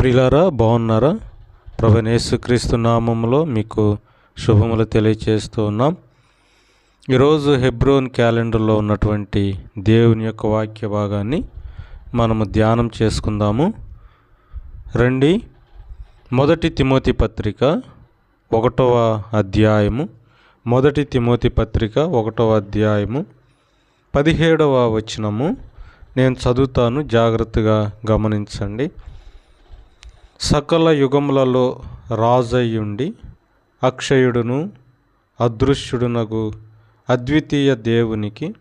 ప్రిలారా బాగున్నారా? ప్రభనేసుక్రీస్తు నామంలో మీకు శుభములు తెలియచేస్తూ ఉన్నాం. ఈరోజు హెబ్రోన్ క్యాలెండర్లో ఉన్నటువంటి దేవుని యొక్క వాక్య భాగాన్ని మనము ధ్యానం చేసుకుందాము. రండి. మొదటి తిమోతి పత్రిక ఒకటవ అధ్యాయము. మొదటి తిమోతి పత్రిక ఒకటవ అధ్యాయము. పదిహేడవ వచనము. నేను చదువుతాను జాగ్రత్తగా గమనించండి. సకల యుగములలో రాజయ్యుండి అక్షయుడును అదృశ్యుడునగు అద్వితీయ దేవునికి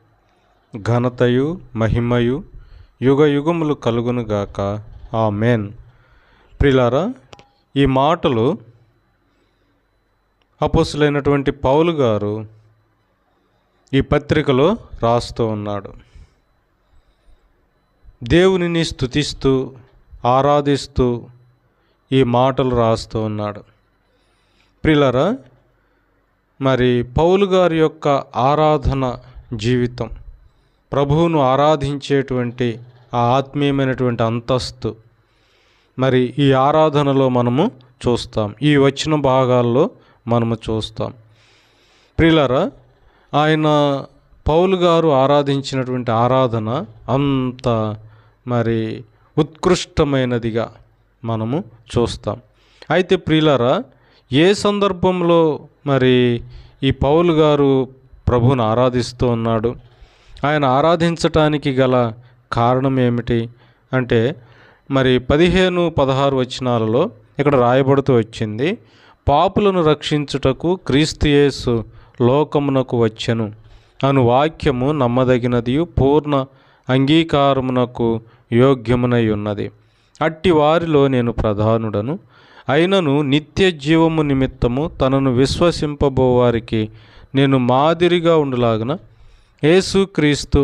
ఘనతయు మహిమయు యుగ యుగములు కలుగునుగాక ఆమెన్. ప్రిలారా ఈ మాటలు అపోసులైనటువంటి పౌలు గారు ఈ పత్రికలో రాస్తూ ఉన్నాడు. దేవునిని స్తుతిస్తూ ఆరాధిస్తూ ఈ మాటలు రాస్తూ ఉన్నాడు. ప్రిలరా మరి పౌలు గారి యొక్క ఆరాధన జీవితం ప్రభువును ఆరాధించేటువంటి ఆ ఆత్మీయమైనటువంటి అంతస్తు మరి ఈ ఆరాధనలో మనము చూస్తాం ఈ వచ్చిన భాగాల్లో మనము చూస్తాం. ప్రిలరా ఆయన పౌలు గారు ఆరాధించినటువంటి ఆరాధన అంత మరి ఉత్కృష్టమైనదిగా మనము చూస్తాం. అయితే ప్రియులారా ఏ సందర్భంలో మరి ఈ పౌలు గారు ప్రభుని ఆరాధిస్తూ ఉన్నాడు? ఆయన ఆరాధించటానికి గల కారణం ఏమిటి? అంటే మరి పదిహేను పదహారు వచనాలలో ఇక్కడ రాయబడుతూ వచ్చింది పాపులను రక్షించుటకు క్రీస్తుయేసు లోకమునకు వచ్చెను. అను వాక్యము నమ్మదగినది పూర్ణ అంగీకారమునకు యోగ్యమునై ఉన్నది. అట్టి వారిలో నేను ప్రధానుడను. అయినను నిత్య జీవము నిమిత్తము తనను విశ్వసింపబోవారికి నేను మాదిరిగా ఉండులాగన యేసుక్రీస్తు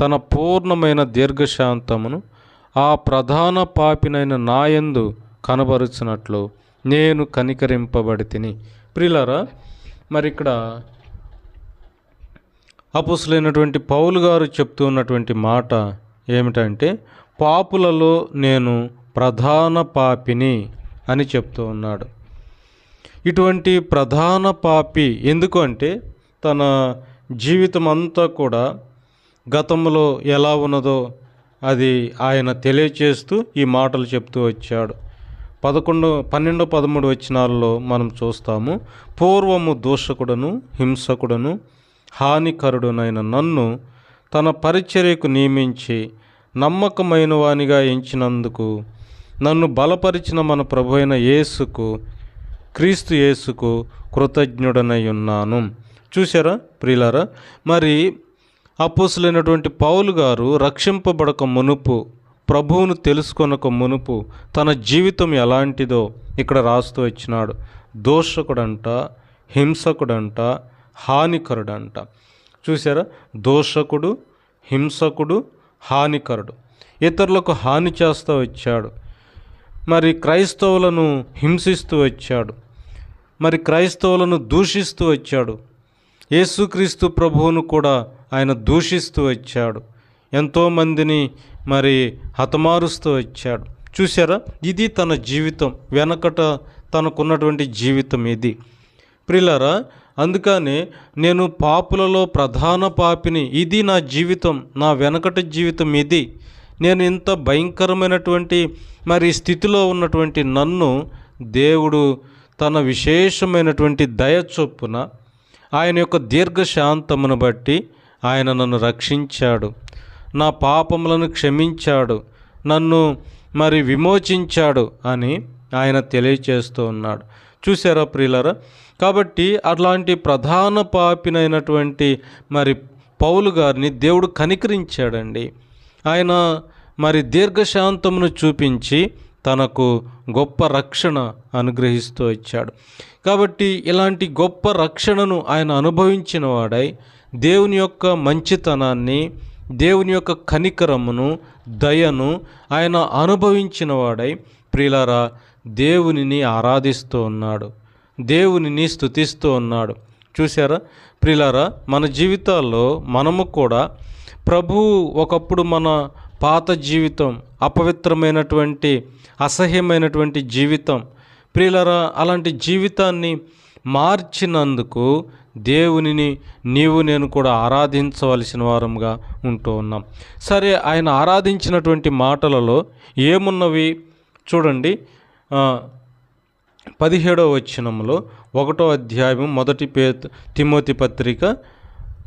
తన పూర్ణమైన దీర్ఘశాంతమును ఆ ప్రధాన పాపినైన నాయందు కనబరుచినట్లు నేను కనికరింపబడి తిని ప్రిలరా మరి ఇక్కడ అపుసులైనటువంటి పౌలు గారు చెప్తూ ఉన్నటువంటి మాట ఏమిటంటే పాపులలో నేను ప్రధాన పాపిని అని చెప్తూ ఉన్నాడు. ఇటువంటి ప్రధాన పాపి ఎందుకు అంటే తన జీవితం అంతా కూడా గతంలో ఎలా ఉన్నదో అది ఆయన తెలియచేస్తూ ఈ మాటలు చెప్తూ వచ్చాడు. పదకొండు పన్నెండు పదమూడు వచనాల్లో మనం చూస్తాము పూర్వము దూషకుడను హింసకుడను హానికరుడునైన నన్ను తన పరిచర్యకు నియమించి నమ్మకమైన వానిగా ఎంచినందుకు నన్ను బలపరిచిన మన ప్రభు అయిన యేసుకు క్రీస్తు యేసుకు కృతజ్ఞుడనై ఉన్నాను చూసారా ప్రియులారా? మరి అపోసులైనటువంటి పౌలు గారు రక్షింపబడక మునుపు ప్రభువును తెలుసుకొనక మునుపు తన జీవితం ఎలాంటిదో ఇక్కడ రాస్తూ వచ్చినాడు. దోషకుడంట హింసకుడంట హానికరుడంట. చూసారా దోషకుడు హింసకుడు హానికరుడు. ఇతరులకు హాని చేస్తూ వచ్చాడు. మరి క్రైస్తవులను హింసిస్తూ వచ్చాడు. మరి క్రైస్తవులను దూషిస్తూ వచ్చాడు. యేసుక్రీస్తు ప్రభువును కూడా ఆయన దూషిస్తూ వచ్చాడు. ఎంతోమందిని మరి హతమారుస్తూ వచ్చాడు. చూసారా ఇది తన జీవితం. వెనకట తనకున్నటువంటి జీవితం ఇది. ప్రిలరా అందుకనే నేను పాపులలో ప్రధాన పాపిని. ఇది నా జీవితం నా వెనకటి జీవితం ఇది. నేను ఇంత భయంకరమైనటువంటి మరి స్థితిలో ఉన్నటువంటి నన్ను దేవుడు తన విశేషమైనటువంటి దయ చొప్పున ఆయన యొక్క దీర్ఘశాంతమును బట్టి ఆయన నన్ను రక్షించాడు. నా పాపములను క్షమించాడు. నన్ను మరి విమోచించాడు అని ఆయన తెలియచేస్తూ ఉన్నాడు. చూసారా ప్రియులరా? కాబట్టి అట్లాంటి ప్రధాన పాపినైనటువంటి మరి పౌలు గారిని దేవుడు కనికరించాడండి. ఆయన మరి దీర్ఘశాంతమును చూపించి తనకు గొప్ప రక్షణ అనుగ్రహిస్తూ ఇచ్చాడు కాబట్టి ఇలాంటి గొప్ప రక్షణను ఆయన అనుభవించిన వాడై దేవుని యొక్క మంచితనాన్ని దేవుని యొక్క కనికరమును దయను ఆయన అనుభవించిన వాడై ప్రియులారా దేవునిని ఆరాధిస్తూ ఉన్నాడు. దేవునిని స్థుతిస్తూ ఉన్నాడు. చూసారా ప్రిలారా మన జీవితాల్లో మనము కూడా ప్రభువు ఒకప్పుడు మన పాత జీవితం అపవిత్రమైనటువంటి అసహ్యమైనటువంటి జీవితం ప్రియులరా అలాంటి జీవితాన్ని మార్చినందుకు దేవునిని నీవు నేను కూడా ఆరాధించవలసిన వారంగా ఉంటూ ఉన్నాం. సరే ఆయన ఆరాధించినటువంటి మాటలలో ఏమున్నవి? చూడండి. పదిహేడవ వచనంలో ఒకటో అధ్యాయం మొదటి పే తిమోతి పత్రిక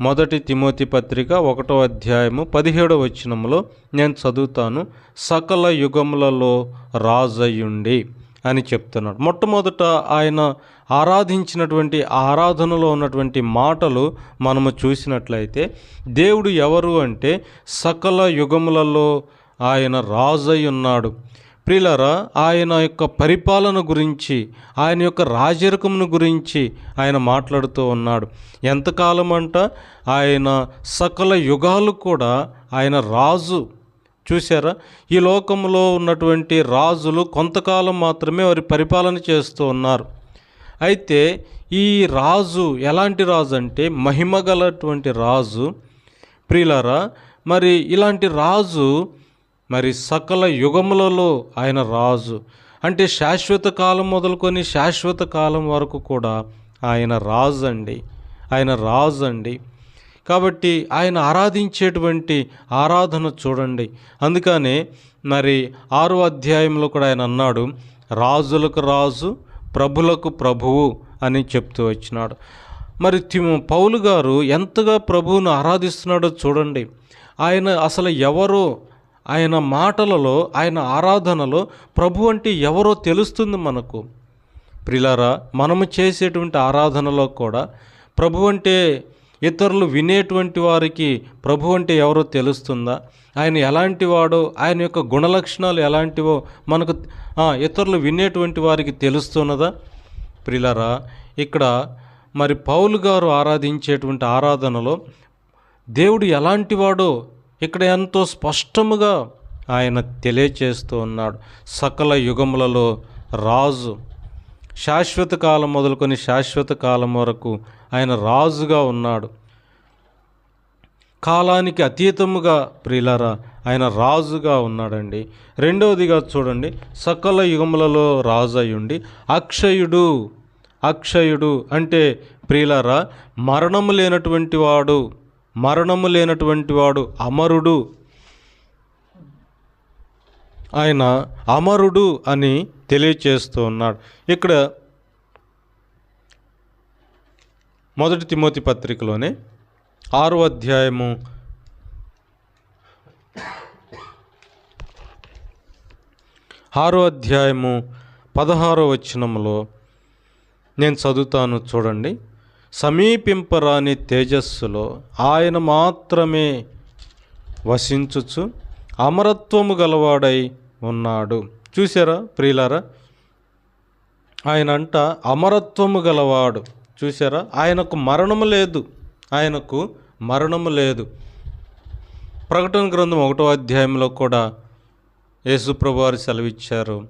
మొదటి తిమోతి పత్రిక ఒకటో అధ్యాయము పదిహేడవ వచనంలో నేను చదువుతాను సకల యుగములలో రాజయ్యుండి అని చెప్తున్నాడు. మొట్టమొదట ఆయన ఆరాధించినటువంటి ఆరాధనలో ఉన్నటువంటి మాటలు మనము చూసినట్లయితే దేవుడు ఎవరు అంటే సకల యుగములలో ఆయన రాజై ఉన్నాడు ప్రియులరా ఆయన యొక్క పరిపాలన గురించి ఆయన యొక్క రాజరికమును గురించి ఆయన మాట్లాడుతూ ఉన్నాడు. ఎంతకాలం అంట ఆయన సకల యుగాలు కూడా ఆయన రాజు. చూసారా ఈ లోకంలో ఉన్నటువంటి రాజులు కొంతకాలం మాత్రమే వారి పరిపాలన చేస్తూ ఉన్నారు. అయితే ఈ రాజు ఎలాంటి రాజు అంటే మహిమ గలటువంటి రాజు. ప్రియులారా మరి ఇలాంటి రాజు మరి సకల యుగములలో ఆయన రాజు. అంటే శాశ్వత కాలం మొదలుకొని శాశ్వత కాలం వరకు కూడా ఆయన రాజు అండి ఆయన రాజు అండి కాబట్టి ఆయన ఆరాధించేటువంటి ఆరాధన చూడండి. అందుకనే మరి ఆరో అధ్యాయంలో కూడా ఆయన అన్నాడు రాజులకు రాజు ప్రభులకు ప్రభువు అని చెప్తూ వచ్చినాడు. మరి పౌలు గారు ఎంతగా ప్రభువును ఆరాధిస్తున్నాడో చూడండి. ఆయన అసలు ఎవరో ఆయన మాటలలో ఆయన ఆరాధనలో ప్రభు అంటే ఎవరో తెలుస్తుంది మనకు. ప్రిలారా మనము చేసేటువంటి ఆరాధనలో కూడా ప్రభు అంటే ఇతరులు వినేటువంటి వారికి ప్రభు అంటే ఎవరో తెలుస్తుందా? ఆయన ఎలాంటి వాడో ఆయన యొక్క గుణలక్షణాలు ఎలాంటివో మనకు ఇతరులు వినేటువంటి వారికి తెలుస్తున్నదా? ప్రిలరా ఇక్కడ మరి పౌలు గారు ఆరాధించేటువంటి ఆరాధనలో దేవుడు ఎలాంటివాడో ఇక్కడ ఎంతో స్పష్టముగా ఆయన తెలియచేస్తూ ఉన్నాడు. సకల యుగములలో రాజు శాశ్వత కాలం మొదలుకొని శాశ్వత కాలం వరకు ఆయన రాజుగా ఉన్నాడు. కాలానికి అతీతముగా ప్రియులారా ఆయన రాజుగా ఉన్నాడండి. రెండవదిగా చూడండి. సకల యుగములలో రాజు అయ్యుండి అక్షయుడు అక్షయుడు అంటే ప్రియులారా మరణము లేనటువంటి వాడు మరణము లేనటువంటి వాడు అమరుడు ఆయన అమరుడు అని తెలియచేస్తూ ఉన్నాడు. ఇక్కడ మొదటి తిమోతి పత్రికలోనే ఆరో అధ్యాయము ఆరో అధ్యాయము పదహారో వచనంలో నేను చదువుతాను చూడండి. సమీపింపరాని తేజస్సులో ఆయన మాత్రమే వసించుచు అమరత్వము గలవాడై ఉన్నాడు. చూసారా ప్రియులారా? ఆయన అంట అమరత్వము గలవాడు. చూసారా ఆయనకు మరణము లేదు. ఆయనకు మరణము లేదు. ప్రకటన గ్రంథం ఒకటో అధ్యాయంలో కూడా యేసుప్రభు వారు సెలవిచ్చారు.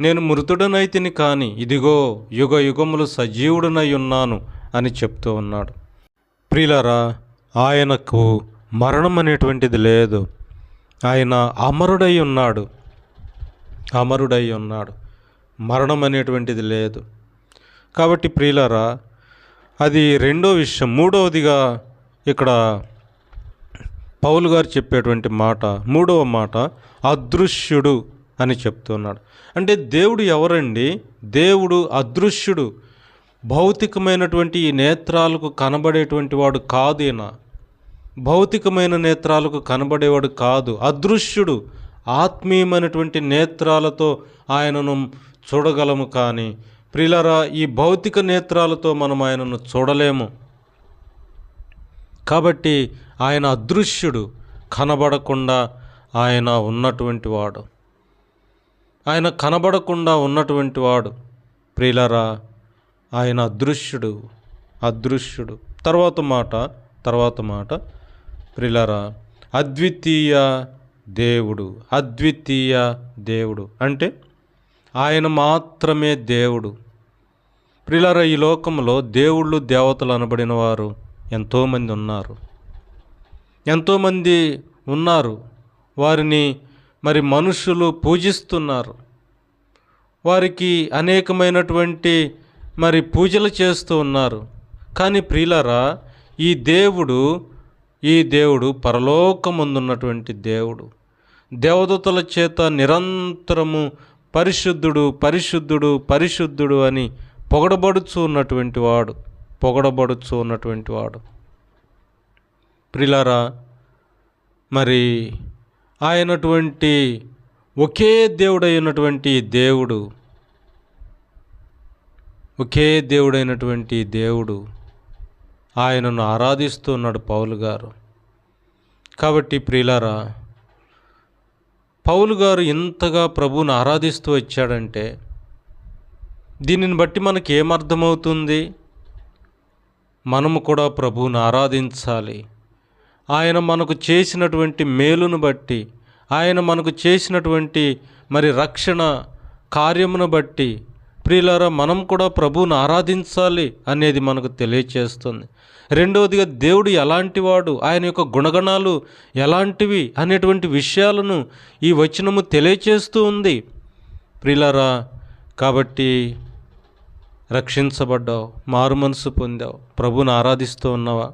నేను మృతుడనైతిని కానీ ఇదిగో యుగ యుగములు సజీవుడనై ఉన్నాను. అని చెప్తూ ఉన్నాడు. ప్రియులారా ఆయనకు మరణం అనేటువంటిది లేదు. ఆయన అమరుడై ఉన్నాడు. అమరుడై ఉన్నాడు. మరణం అనేటువంటిది లేదు. కాబట్టి ప్రియులరా అది రెండో విషయం మూడవదిగా ఇక్కడ పౌలు గారు చెప్పేటువంటి మాట మూడవ మాట అదృశ్యుడు అని చెప్తున్నాడు. అంటే దేవుడు ఎవరండి? దేవుడు అదృశ్యుడు. భౌతికమైనటువంటి ఈ నేత్రాలకు కనబడేటువంటి వాడు కాదు ఈయన. భౌతికమైన నేత్రాలకు కనబడేవాడు కాదు. అదృశ్యుడు ఆత్మీయమైనటువంటి నేత్రాలతో ఆయనను చూడగలము కానీ ప్రిలరా ఈ భౌతిక నేత్రాలతో మనం ఆయనను చూడలేము. కాబట్టి ఆయన అదృశ్యుడు కనబడకుండా ఆయన ఉన్నటువంటి వాడు. ఆయన కనబడకుండా ఉన్నటువంటి వాడు ప్రిలరా ఆయన అదృశ్యుడు అదృశ్యుడు. తర్వాత మాట తర్వాత మాట. ప్రిలరా అద్వితీయ దేవుడు అద్వితీయ దేవుడు అంటే ఆయన మాత్రమే దేవుడు. ప్రిలర ఈ లోకంలో దేవుళ్ళు దేవతలు అనబడిన వారు ఎంతోమంది ఉన్నారు. ఎంతోమంది ఉన్నారు. వారిని మరి మనుషులు పూజిస్తున్నారు. వారికి అనేకమైనటువంటి మరి పూజలు చేస్తూ ఉన్నారు. కానీ ప్రియులరా ఈ దేవుడు ఈ దేవుడు పరలోకమందున్నటువంటి దేవుడు. దేవదూతల చేత నిరంతరము పరిశుద్ధుడు పరిశుద్ధుడు పరిశుద్ధుడు అని పొగడబడుచు ఉన్నటువంటి వాడు పొగడబడుచు ఉన్నటువంటి వాడు. ప్రిలారా మరి ఆయనటువంటి ఒకే దేవుడైనటువంటి దేవుడు ఒకే దేవుడైనటువంటి దేవుడు ఆయనను ఆరాధిస్తూ ఉన్నాడు పౌలు గారు. కాబట్టి ప్రియులారా పౌలు గారు ఇంతగా ప్రభువును ఆరాధిస్తూ వచ్చాడంటే దీనిని బట్టి మనకి ఏమర్థమవుతుంది మనము కూడా ప్రభువును ఆరాధించాలి. ఆయన మనకు చేసినటువంటి మేలును బట్టి ఆయన మనకు చేసినటువంటి మరి రక్షణ కార్యమును బట్టి ప్రియులారా మనం కూడా ప్రభువును ఆరాధించాలి అనేది మనకు తెలియచేస్తుంది. రెండవదిగా దేవుడు ఎలాంటి వాడు ఆయన యొక్క గుణగణాలు ఎలాంటివి అనేటువంటి విషయాలను ఈ వచనము తెలియచేస్తూ ఉంది. ప్రియులారా కాబట్టి రక్షించబడ్డావు మారు మనసు పొందావు ప్రభుని ఆరాధిస్తూ ఉన్నావా?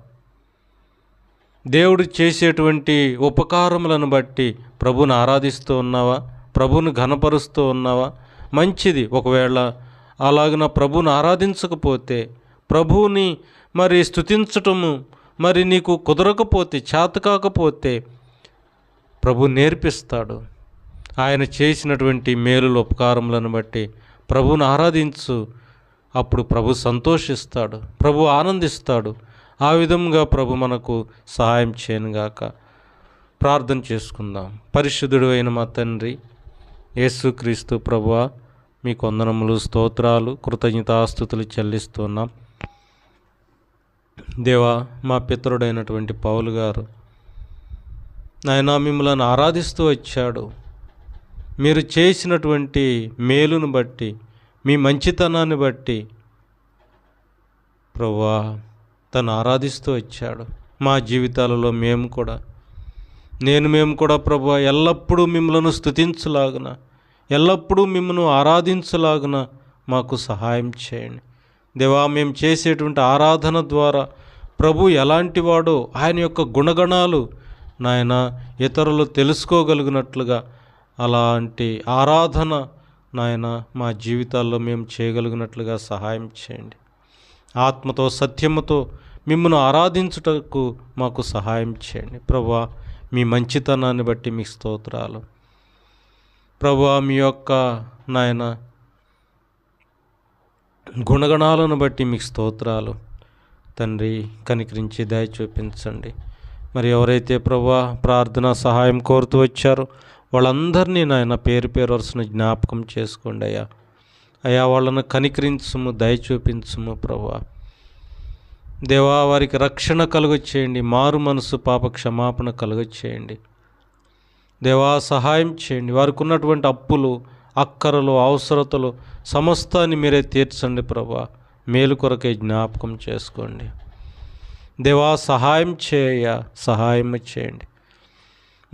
దేవుడు చేసేటువంటి ఉపకారములను బట్టి ప్రభుని ఆరాధిస్తూ ఉన్నావా? ప్రభుని ఘనపరుస్తూ ఉన్నావా? మంచిది. ఒకవేళ అలాగిన ప్రభుని ఆరాధించకపోతే ప్రభువుని మరి స్తుతించటము మరి నీకు కుదరకపోతే చేత కాకపోతే ప్రభు నేర్పిస్తాడు. ఆయన చేసినటువంటి మేలుల ఉపకారములను బట్టి ప్రభువును ఆరాధించు. అప్పుడు ప్రభు సంతోషిస్తాడు ప్రభు ఆనందిస్తాడు. ఆ విధంగా ప్రభు మనకు సహాయం చేయనుగాక ప్రార్థన చేసుకుందాం. పరిశుద్ధుడు అయిన మా తండ్రి యేసుక్రీస్తు ప్రభువా మీ కొందనములు స్తోత్రాలు కృతజ్ఞతాస్థుతులు చెల్లిస్తున్నాం. దేవా మా పితరుడైనటువంటి పౌలు గారు ఆయన మిమ్మల్ని ఆరాధిస్తూ వచ్చాడు. మీరు చేసినటువంటి మేలును బట్టి మీ మంచితనాన్ని బట్టి ప్రభా తను ఆరాధిస్తూ వచ్చాడు. మా జీవితాలలో మేము కూడా నేను మేము కూడా ప్రభు ఎల్లప్పుడూ మిమ్మల్ని స్థుతించలాగునా ఎల్లప్పుడూ మిమ్మను ఆరాధించలాగున మాకు సహాయం చేయండి. దేవా మేము చేసేటువంటి ఆరాధన ద్వారా ప్రభు ఎలాంటి వాడో ఆయన యొక్క గుణగణాలు నాయన ఇతరులు తెలుసుకోగలిగినట్లుగా అలాంటి ఆరాధన నాయన మా జీవితాల్లో మేము చేయగలిగినట్లుగా సహాయం చేయండి. ఆత్మతో సత్యముతో మిమ్మల్ని ఆరాధించుటకు మాకు సహాయం చేయండి. ప్రభా మీ మంచితనాన్ని బట్టి మీ స్తోత్రాలు. ప్రభా మీ యొక్క నాయన గుణగణాలను బట్టి మీకు స్తోత్రాలు. తండ్రి కనికరించి దయ చూపించండి. మరి ఎవరైతే ప్రభా ప్రార్థన సహాయం కోరుతూ వచ్చారో వాళ్ళందరినీ నాయన పేరు పేరు వరుసను జ్ఞాపకం చేసుకోండి అయ్యా. అయ్యా వాళ్ళను కనికరించుము దయ చూపించుము ప్రభా దేవా వారికి రక్షణ కలుగచేయండి మారు మనసు పాప క్షమాపణ కలుగచేయండి. దేవా సహాయం చేయండి. వారికి ఉన్నటువంటి అప్పులు అక్కరలు అవసరతలు సమస్తాన్ని మీరే తీర్చండి ప్రభా. మేలు కొరకే జ్ఞాపకం చేసుకోండి. దేవా సహాయం చేయ సహాయం చేయండి.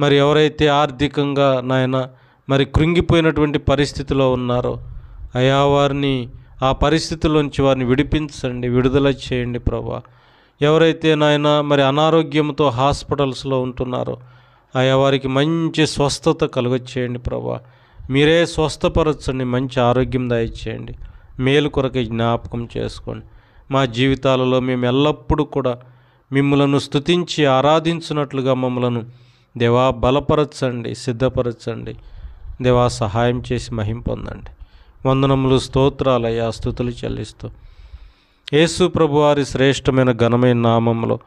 మరి ఎవరైతే ఆర్థికంగా నాయన మరి కృంగిపోయినటువంటి పరిస్థితిలో ఉన్నారో అయా వారిని ఆ పరిస్థితుల్లోంచి వారిని విడిపించండి విడుదల చేయండి ప్రభా. ఎవరైతే నాయన మరి అనారోగ్యంతో హాస్పిటల్స్లో ఉంటున్నారో ఆయా వారికి మంచి స్వస్థత కలుగచేయండి ప్రభా. మీరే స్వస్థపరచండి మంచి ఆరోగ్యం దయచేయండి. మేలు కొరకై జ్ఞాపకం చేసుకోండి. మా జీవితాలలో మేము ఎల్లప్పుడూ కూడా మిమ్మలను స్థుతించి ఆరాధించినట్లుగా మమ్మలను దేవా బలపరచండి సిద్ధపరచండి. దేవా సహాయం చేసి మహిం పొందండి. వందనములు స్తోత్రాలయ్యా స్థుతులు చెల్లిస్తూ. యేసు ప్రభువారి శ్రేష్టమైన ఘనమైన నామంలో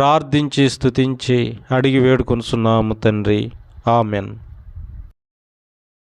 ప్రార్థించి స్థుతించి అడిగి వేడుకొనుచున్నాము తండ్రి. ఆమెన్.